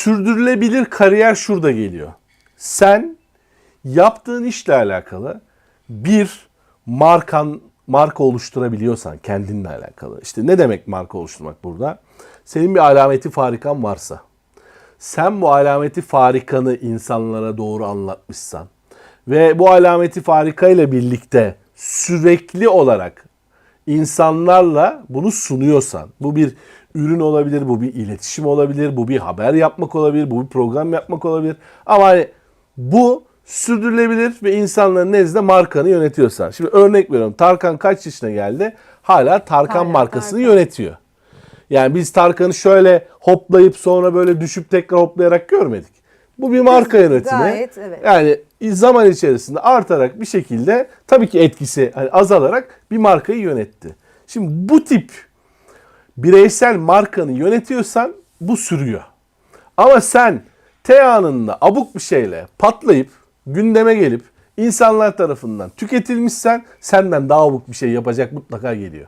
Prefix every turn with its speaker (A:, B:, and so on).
A: sürdürülebilir kariyer şurada geliyor. Sen yaptığın işle alakalı bir markan marka oluşturabiliyorsan kendinle alakalı. İşte ne demek marka oluşturmak burada? Senin bir alameti farikan varsa, sen bu alameti farikanı insanlara doğru anlatmışsan ve bu alameti farika ile birlikte sürekli olarak insanlarla bunu sunuyorsan, bu bir ürün olabilir, bu bir iletişim olabilir, bu bir haber yapmak olabilir, bu bir program yapmak olabilir. Ama hani bu sürdürülebilir ve insanların nezdinde markanı yönetiyorsan. Şimdi örnek veriyorum. Tarkan kaç yaşına geldi? Hala Tarkan
B: Hala
A: markasını
B: Tarkan.
A: yönetiyor. Yani biz Tarkan'ı şöyle hoplayıp sonra böyle düşüp tekrar hoplayarak görmedik. Bu bir marka yönetimi.
B: Gayet, evet.
A: Yani zaman içerisinde artarak bir şekilde tabii ki etkisi hani azalarak bir markayı yönetti. Şimdi bu tip bireysel markanı yönetiyorsan bu sürüyor. Ama sen T anında abuk bir şeyle patlayıp gündeme gelip insanlar tarafından tüketilmişsen senden daha abuk bir şey yapacak mutlaka geliyor.